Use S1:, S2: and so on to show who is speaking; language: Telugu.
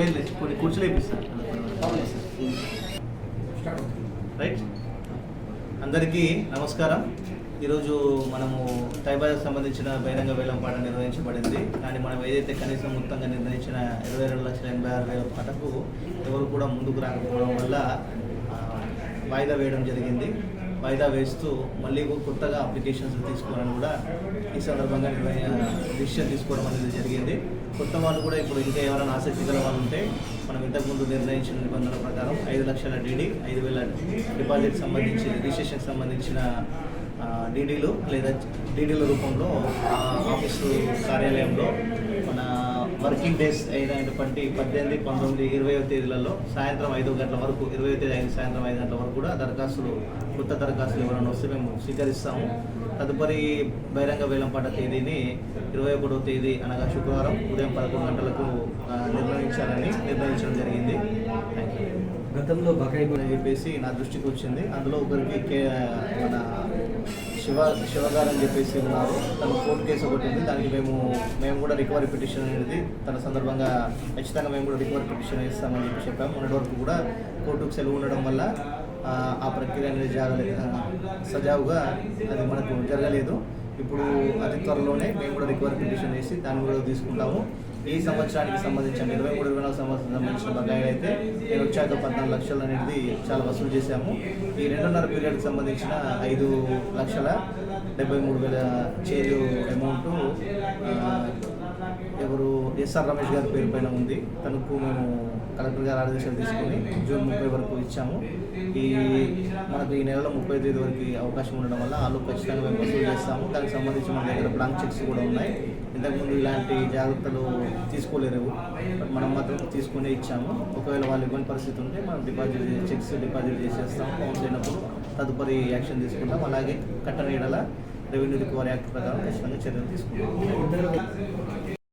S1: లేదు లేదు. కొన్ని కుర్చీలు వేపిస్తాను రైట్ అందరికీ నమస్కారం. ఈరోజు మనము టైబాజాకు సంబంధించిన బహిరంగ వేలం పాట నిర్వహించబడింది. కానీ మనం ఏదైతే కనీసం మొత్తంగా నిర్ణయించిన ఇరవై రెండు లక్షల ఎనభై ఆరు వేల పాటకు ఎవరు కూడా ముందుకు రాకపోవడం వల్ల వాయిదా వేయడం జరిగింది. వాయిదా వేస్తూ మళ్ళీ కొత్తగా అప్లికేషన్స్ తీసుకోవాలని కూడా ఈ సందర్భంగా డిసిషన్ తీసుకోవడం అనేది జరిగింది. కొత్త వాళ్ళు కూడా ఇప్పుడు ఇంకా ఎవరైనా ఆసక్తి గల వాళ్ళు ఉంటే మనం ఇంతకుముందు నిర్ణయించిన నిబంధనల ప్రకారం ఐదు లక్షల డీడీ ఐదు వేల డిపాజిట్ సంబంధించి రిజిస్ట్రేషన్కి సంబంధించిన డీడీలు లేదా డీడీల రూపంలో ఆఫీసు కార్యాలయంలో మన వర్కింగ్ డేస్ అయినటువంటి పద్దెనిమిది పంతొమ్మిది ఇరవై తేదీలలో సాయంత్రం ఐదు గంటల వరకు ఇరవై తేదీ ఐదు సాయంత్రం ఐదు గంటల వరకు కూడా దరఖాస్తులు కొత్త దరఖాస్తులు ఎవరైనా వస్తే మేము స్వీకరిస్తాము. తదుపరి బహిరంగ వేలంపాట తేదీని ఇరవై ఒకటో తేదీ అనగా శుక్రవారం ఉదయం పదకొండు గంటలకు నిర్ణయించాలని నిర్ణయించడం జరిగింది.
S2: గతంలో బకాయి
S1: చెప్పేసి నా దృష్టికి వచ్చింది. అందులో ఒకరికి మన శివ శివగారు అని చెప్పేసి ఉన్నారు. తన కోర్టు కేసు ఒకటి ఉంది. దానికి మేము మేము కూడా రికవరీ పిటిషన్ అనేది తన సందర్భంగా ఖచ్చితంగా మేము కూడా రికవరీ పిటిషన్ ఇస్తామని చెప్పి చెప్పాము. మొన్నటి వరకు కూడా కోర్టుకు సెలవు ఉండడం వల్ల ఆ, ఆ ప్రక్రియ అనేది జరగలేదు. సజావుగా అది మనకు జరగలేదు. ఇప్పుడు అతి త్వరలోనే మేము కూడా రికవరీ పిటిషన్ వేసి దాన్ని కూడా తీసుకుంటాము. ఈ సంవత్సరానికి సంబంధించిన ఇరవై మూడు ఇరవై నాలుగు సంవత్సరం సంబంధించిన బకాయిలు అయితే నేను వచ్చాక పద్నాలుగు లక్షలు అనేది చాలా వసూలు చేశాము. ఈ రెండున్నర పీరియడ్కి సంబంధించిన ఐదు లక్షల డెబ్బై మూడు వేల చేరు అమౌంట్ ఎవరు ఎస్ఆర్ రమేష్ గారి పేరు పైన ఉంది. తనకు మేము కలెక్టర్ గారు ఆదేశాలు తీసుకొని జూన్ ముప్పై వరకు ఇచ్చాము. ఈ మనకు ఈ నెలలో ముప్పై తేదీ వరకు అవకాశం ఉండడం వల్ల వాళ్ళు ఖచ్చితంగా మేము వసూలు చేస్తాము. దానికి సంబంధించి మన దగ్గర బ్లాంక్ చెక్స్ కూడా ఉన్నాయి. ఇంతకుముందు ఇలాంటి జాగ్రత్తలు తీసుకోలేరు బట్ మనం మాత్రం తీసుకునే ఇచ్చాము. ఒకవేళ వాళ్ళు ఇబ్బంది పరిస్థితి ఉంటే మనం డిపాజిట్ చెక్స్ డిపాజిట్ చేసేస్తాం. ఫోన్ అయినప్పుడు తదుపరి యాక్షన్ తీసుకుంటాం. అలాగే కట్టని రెవెన్యూ రికవరీ యాక్ట్ ప్రకారం ఖచ్చితంగా చర్యలు తీసుకుంటాం.